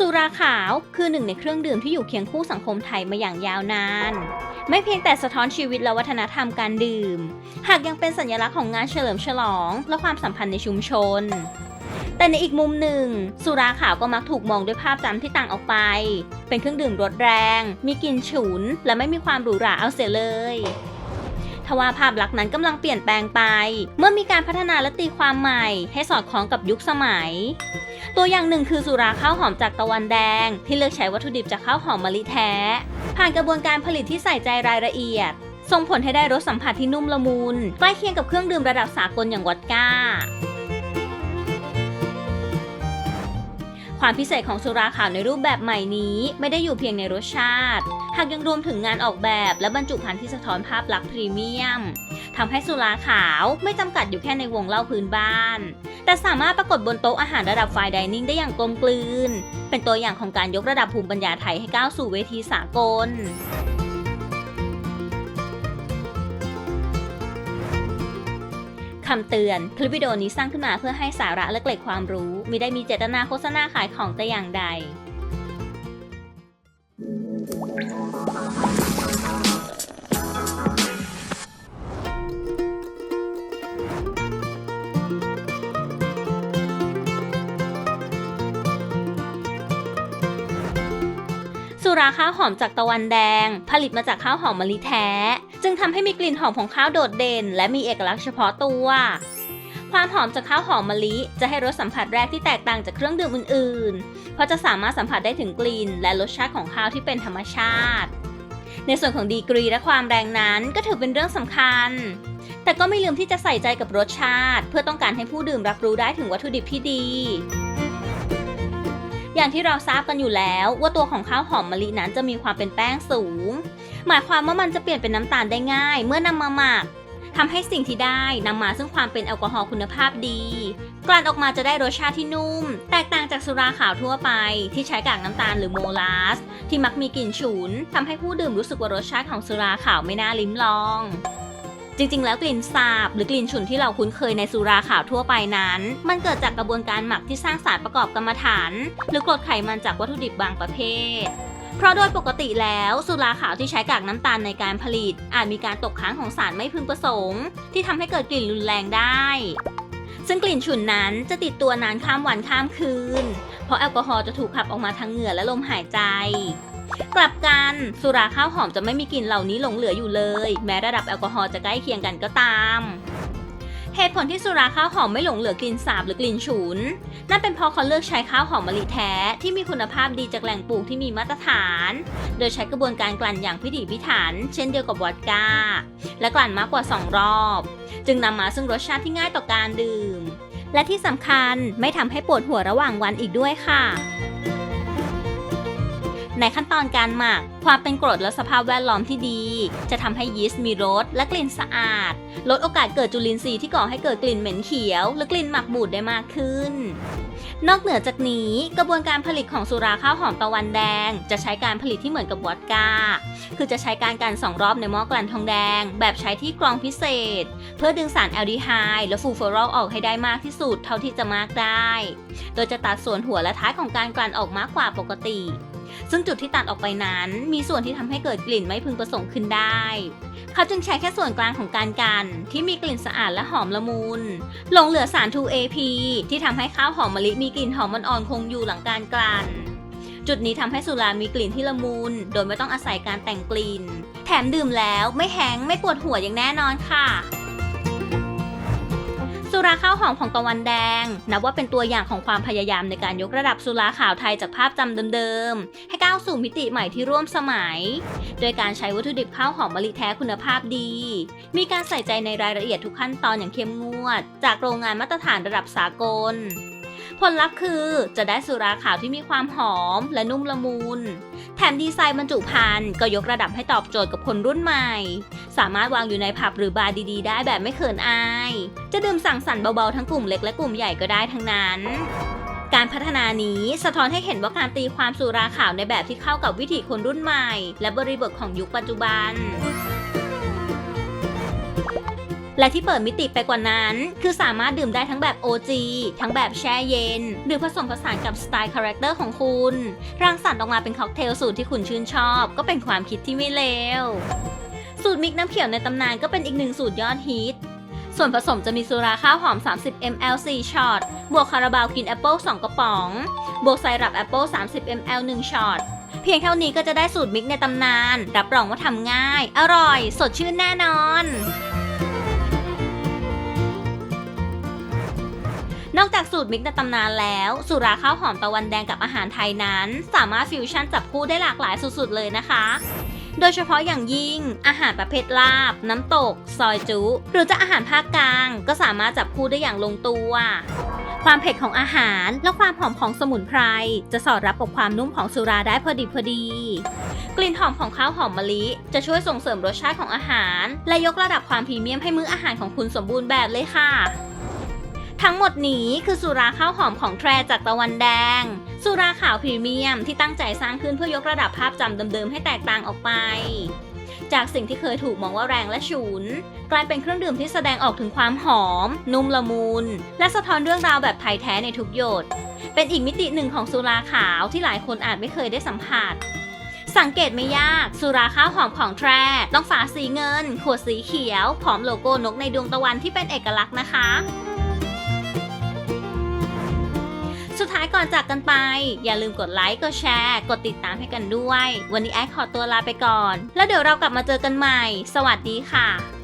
สุราขาวคือหนึ่งในเครื่องดื่มที่อยู่เคียงคู่สังคมไทยมาอย่างยาวนาน ไม่เพียงแต่สะท้อนชีวิตและวัฒนธรรมการดื่ม หากยังเป็นสัญลักษณ์ของงานเฉลิมฉลอง และความสัมพันธ์ในชุมชน แต่ในอีกมุมหนึ่ง สุราขาวก็มักถูกมองด้วยภาพจำที่ต่างออกไป เป็นเครื่องดื่มรสแรง มีกลิ่นฉุน และไม่มีความหรูหราเอาเสียเลยทว่าภาพลักษณ์นั้นกำลังเปลี่ยนแปลงไป เมื่อมีการพัฒนาและตีความใหม่ ให้สอดคล้องกับยุคสมัย ตัวอย่างหนึ่งคือสุราข้าวหอมจากตะวันแดง ที่เลือกใช้วัตถุดิบจากข้าวหอมมะลิแท้ ผ่านกระบวนการผลิตที่ใส่ใจรายละเอียด ส่งผลให้ได้รสสัมผัสที่นุ่มละมุนใกล้เคียงกับเครื่องดื่มระดับสากลอย่างวอดก้าความพิเศษของสุราขาวในรูปแบบใหม่นี้ ไม่ได้อยู่เพียงในรสชาติ หากยังรวมถึงงานออกแบบและบรรจุภัณฑ์ที่สะท้อนภาพลักษณ์พรีเมียม ทำให้สุราขาวไม่จำกัดอยู่แค่ในวงเล่าพื้นบ้าน แต่สามารถปรากฏบนโต๊ะอาหารระดับไฟดิเนิ่งได้อย่างกลมกลืน เป็นตัวอย่างของการยกระดับภูมิปัญญาไทยให้ก้าวสู่เวทีสากลคำเตือน คลิปวิดีโอนี้สร้างขึ้นมาเพื่อให้สาระและเกร็ดความรู้มิได้มีเจตนาโฆษณาขายของแต่อย่างใด สุราข้าวหอมจากตะวันแดง ผลิตมาจากข้าวหอมมะลิแท้ จึงทำให้มีกลิ่นหอมของข้าวโดดเด่น และมีเอกลักษณ์เฉพาะตัว ความหอมจากข้าวหอมมะลิจะให้รสสัมผัสแรกที่แตกต่างจากเครื่องดื่มอื่นๆ เพราะจะสามารถสัมผัสได้ถึงกลิ่น และรสชาติของข้าวที่เป็นธรรมชาติ ในส่วนของดีกรีและความแรงนั้นก็ถือเป็นเรื่องสำคัญ แต่ก็ไม่ลืมที่จะใส่ใจกับรสชาติ เพื่อต้องการให้ผู้ดื่มรับรู้ได้ถึงวัตถุดิบที่ดี อย่างที่เราทราบกันอยู่แล้วว่าตัวของข้าวหอมมะลินั้นจะมีความเป็นแป้งสูง หมายความว่ามันจะเปลี่ยนเป็นน้ำตาลได้ง่าย เมื่อนำมาหมักทำให้สิ่งที่ได้นำมาซึ่งความเป็นแอลกอฮอล์คุณภาพดี กลั่นออกมาจะได้รสชาติที่นุ่ม แตกต่างจากสุราขาวทั่วไป ที่ใช้กากน้ำตาลหรือโมลาส ที่มักมีกลิ่นฉุนทำให้ผู้ดื่มรู้สึกว่ารสชาติของสุราขาวไม่น่าลิ้มลอง จริง ๆ แล้วกลิ่นสาบ หรือกลิ่นฉุนที่เราคุ้นเคยในสุราขาวทั่วไปนั้น มันเกิดจากกระบวนการหมักที่สร้างสารประกอบกรรมฐาน หรือกรดไขมันจากวัตถุดิบบางประเภทเพราะโดยปกติแล้วสุราขาวที่ใช้กากน้ำตาลในการผลิต อาจมีการตกค้างของสารไม่พึงประสงค์ ที่ทำให้เกิดกลิ่นรุนแรงได้ ซึ่งกลิ่นฉุนนั้นจะติดตัวนานข้ามวันข้ามคืน เพราะแอลกอฮอล์จะถูกขับออกมาทางเหงื่อและลมหายใจ กลับกันสุราข้าวหอมจะไม่มีกลิ่นเหล่านี้หลงเหลืออยู่เลย แม้ระดับแอลกอฮอล์จะใกล้เคียงกันก็ตามเหตุผลที่สุราข้าวหอมไม่หลงเหลือกลิ่นสาบหรือกลิ่นฉุน นั่นเป็นเพราะเขาเลือกใช้ข้าวหอมมะลิแท้ที่มีคุณภาพดีจากแหล่งปลูกที่มีมาตรฐาน โดยใช้กระบวนการกลั่นอย่างพิถีพิถัน เช่นเดียวกับวอดก้า และกลั่นมากกว่า 2 รอบ จึงนำมาซึ่งรสชาติที่ง่ายต่อการดื่ม และที่สำคัญไม่ทำให้ปวดหัวระหว่างวันอีกด้วยค่ะ ในขั้นตอนการหมัก ความเป็นกรดและสภาพแวดล้อมที่ดี จะทำให้ยีสต์มีรสและกลิ่นสะอาด ลดโอกาสเกิดจุลินทรีย์ที่ก่อให้เกิดกลิ่นเหม็นเขียว หรือกลิ่นหมักบูดได้มากขึ้นนอกเหนือจากนี้กระบวนการผลิตของสุราข้าวหอมตะวันแดง จะใช้การผลิตที่เหมือนกับวอดก้า คือจะใช้การกันสองรอบในหม้อกลั่นทองแดง แบบใช้ที่กรองพิเศษ เพื่อดึงสารแอลดีไฮด์และฟูฟอรอลออกให้ได้มากที่สุดเท่าที่จะมากได้ โดยจะตัดส่วนหัวและท้ายของการกลั่นออกมากกว่าปกติ ซึ่งจุดที่ตัดออกไปนั้น มีส่วนที่ทำให้เกิดกลิ่นไม่พึงประสงค์ขึ้นได้ เขาจึงใช้แค่ส่วนกลางของการกัน ที่มีกลิ่นสะอาดและหอมละมุนหลงเหลือสาร 2AP ที่ทำให้ข้าวหอมมะลิมีกลิ่นหอมอ่อนๆคงอยู่หลังการกลั่นจุดนี้ทำให้สุรามีกลิ่นที่ละมุนโดยไม่ต้องอาศัยการแต่งกลิ่น แถมดื่มแล้วไม่แห้งไม่ปวดหัวอย่างแน่นอนค่ะ สุราข้าวหอมของตะวันแดง นับว่าเป็นตัวอย่างของความพยายามในการยกระดับสุราขาวไทยจากภาพจำเดิมๆ ให้ก้าวสู่มิติใหม่ที่ร่วมสมัย โดยการใช้วัตถุดิบข้าวหอมมะลิแท้คุณภาพดี มีการใส่ใจในรายละเอียดทุกขั้นตอนอย่างเข้มงวด จากโรงงานมาตรฐานระดับสากล ผลลัพธ์คือจะได้สุราขาวที่มีความหอมและนุ่มละมุน แถมดีไซน์บรรจุภัณฑ์ก็ยกระดับให้ตอบโจทย์กับคนรุ่นใหม่ สามารถวางอยู่ในผับหรือบาร์ดีๆ ได้แบบไม่เขินอาย จะดื่มสั่งสรรค์เบาๆทั้งกลุ่มเล็กและกลุ่มใหญ่ก็ได้ทั้งนั้นการพัฒนานี้สะท้อนให้เห็นว่าการตีความสุราขาวในแบบที่เข้ากับวิถีคนรุ่นใหม่ และบริบทของยุคปัจจุบัน และที่เปิดมิติไปกว่านั้น คือสามารถดื่มได้ทั้งแบบ OG ทั้งแบบแช่เย็น หรือผสมผสานกับสไตล์คาแรคเตอร์ของคุณ รังสรรค์ออกมาเป็นค็อกเทลสูตรที่คุณชื่นชอบ ก็เป็นความคิดที่ไม่เลวสูตรมิกน้ำเขียวในตำนานก็เป็นอีกหนึ่งสูตรยอดฮิตส่วนผสมจะมีสุราข้าวหอม 30 ml 4ช็อต บวกคาราบาวกินแอปเปิล2 กระป๋อง บวกไซรัปแอปเปิล30 ml 1ช็อต เพียงเท่านี้ก็จะได้สูตรมิกในตำนาน รับรองว่าทำง่าย อร่อย สดชื่นแน่นอน นอกจากสูตรมิกในตำนานแล้ว สุราข้าวหอมตะวันแดงกับอาหารไทยนั้น สามารถฟิวชั่นจับคู่ได้หลากหลายสุดๆเลยนะคะโดยเฉพาะอย่างยิ่ง อาหารประเภทลาบ น้ำตก ซอยจุ หรือจะอาหารภาคกลาง ก็สามารถจับคู่ได้อย่างลงตัว ความเผ็ดของอาหารและความหอมของสมุนไพร จะสอดรับกับความนุ่มของสุราได้พอดีพอดี กลิ่นหอมของข้าวหอมมะลิ จะช่วยส่งเสริมรสชาติของอาหาร และยกระดับความพรีเมียมให้มื้ออาหารของคุณสมบูรณ์แบบเลยค่ะ ทั้งหมดนี้คือสุราข้าวหอมของแทรจากตะวันแดง สุราขาวพรีเมียมที่ตั้งใจสร้างขึ้นเพื่อยกระดับภาพจำเดิมๆให้แตกต่างออกไป จากสิ่งที่เคยถูกมองว่าแรงและฉุน กลายเป็นเครื่องดื่มที่แสดงออกถึงความหอม นุ่มละมุน และสะท้อนเรื่องราวแบบไทยแท้ในทุกหยด เป็นอีกมิติหนึ่งของสุราขาวที่หลายคนอาจไม่เคยได้สัมผัสสังเกตไม่ยาก สุราข้าวหอมของแทรต้องฝาสีเงิน ขวดสีเขียว พร้อมโลโก้นกในดวงตะวันที่เป็นเอกลักษณ์นะคะ ก่อนจากกันไป อย่าลืมกดไลค์กดแชร์ กดติดตามให้กันด้วย วันนี้แอดขอตัวลาไปก่อน แล้วเดี๋ยวเรากลับมาเจอกันใหม่ สวัสดีค่ะ